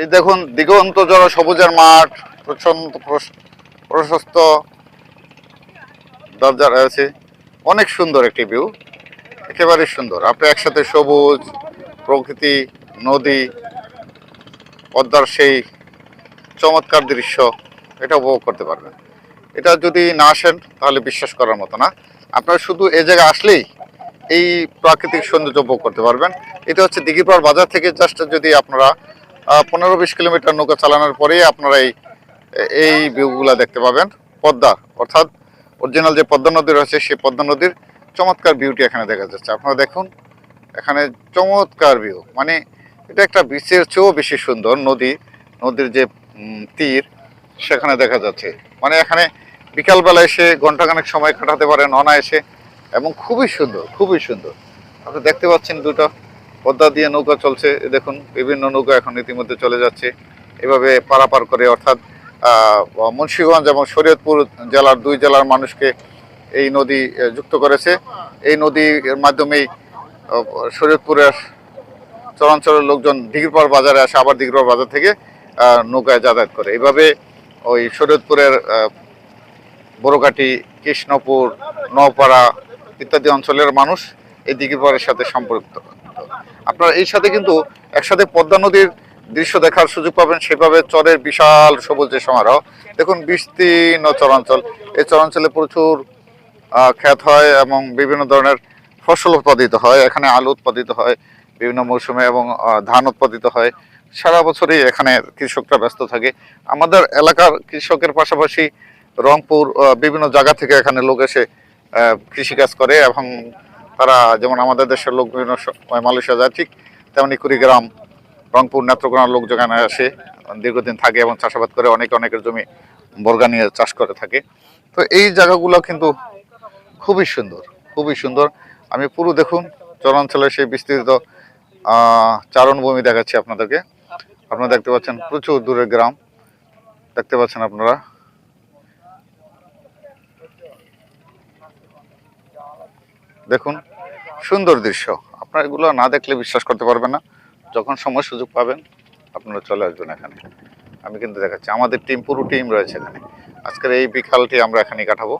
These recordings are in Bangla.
এই দেখুন, দিগন্ত জল সবুজের মাঠ, প্রচণ্ড প্রশস্ত দরজা রয়েছে। অনেক সুন্দর একটি ভিউ একেবারে সুন্দর। আপনি একসাথে সবুজ, প্রকৃতি, নদী, পদ্মার সেই চমৎকার দৃশ্য, এটা উপভোগ করতে পারবেন। এটা যদি না আসেন, তাহলে বিশ্বাস করার মতো না। আপনারা শুধু এ জায়গায় আসলেই এই প্রাকৃতিক সৌন্দর্য উপভোগ করতে পারবেন। এটা হচ্ছে দিঘিপাড় বাজার থেকে জাস্ট যদি আপনারা পনেরো বিশ কিলোমিটার নৌকা চালানোর পরেই আপনারা এই এই ভিউগুলা দেখতে পাবেন। পদ্মা, অর্থাৎ অরিজিনাল যে পদ্মা নদী রয়েছে, সেই পদ্মা নদীর চমৎকার ভিউটি এখানে দেখা যাচ্ছে। আপনারা দেখুন, এখানে চমৎকার ভিউ মানে এটা একটা বিচের চেয়েও বেশি সুন্দর নদী, নদীর যে তীর, সেখানে দেখা যাচ্ছে। মানে এখানে বিকালবেলা এসে ঘন্টাখানেক সময় কাটাতে পারেন অনায়াসে, এবং খুবই সুন্দর খুবই সুন্দর। আপনি দেখতে পাচ্ছেন দুটো পদ্মা দিয়ে নৌকা চলছে। দেখুন বিভিন্ন নৌকা এখন ইতিমধ্যে চলে যাচ্ছে। এভাবে পারাপার করে অর্থাৎ মুন্সিগঞ্জ এবং শরীয়তপুর জেলার দুই জেলার মানুষকে এই নদী যুক্ত করেছে। এই নদীর মাধ্যমেই শরীয়তপুরের চরাঞ্চলের লোকজন দিঘিরপাড় বাজারে আসে আবার দিঘিরপাড় বাজার থেকে নৌকায় যাতায়াত করে। এইভাবে ওই শরীয়তপুরের আহ, বড়কাটি কৃষ্ণপুর নওপাড়া ইত্যাদি অঞ্চলের মানুষ এই দিঘিরপাড়ের সাথে সম্পর্কিত আপনারা এই সাথে কিন্তু একসাথে পদ্মা নদীর দৃশ্য দেখার সুযোগ পাবেন। সেভাবে চরের বিশাল সবুজের সমারোহ, দেখুন বিস্তীর্ণ চরাঞ্চল। এই চরাঞ্চলে প্রচুর ক্ষেত হয় এবং বিভিন্ন ধরনের ফসল উৎপাদিত হয়। এখানে আলু উৎপাদিত হয় বিভিন্ন মৌসুমে এবং ধান উৎপাদিত হয়। সারা বছরই এখানে কৃষকরা ব্যস্ত থাকে। আমাদের এলাকার কৃষকের পাশাপাশি রংপুর বিভিন্ন জায়গা থেকে এখানে লোক এসে কৃষিকাজ করে এবং তারা যেমন আমাদের দেশের লোক বিভিন্ন সময় মালয়েশিয়া যায়, ঠিক তেমনি কুড়িগ্রাম, রংপুর, নেত্রকোনার লোক যেখানে আসে, দীর্ঘদিন থাকে এবং চাষাবাদ করে অনেকে অনেকের জমি বর্গা নিয়ে চাষ করে থাকে। তো এই জায়গাগুলো কিন্তু খুবই সুন্দর খুবই সুন্দর। আমি পুরো দেখুন চরাঞ্চলের সেই বিস্তৃত চারণভূমি দেখাচ্ছি আপনাদেরকে। আপনারা দেখতে পাচ্ছেন প্রচুর দূরের গ্রাম। দেখতে পাচ্ছেন আপনারা। দেখুন, সুন্দর দৃশ্য। আপনারা এগুলো না দেখলে বিশ্বাস করতে পারবেন না। যখন সময় সুযোগ পাবেন, আপনারা চলে আসবেন এখানে। আমি কিন্তু দেখাচ্ছি, আমাদের টিম পুরো টিম রয়েছে এখানে। আজকের এই বিকালটি আমরা এখানে কাটাবো।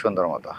সুন্দর মতো।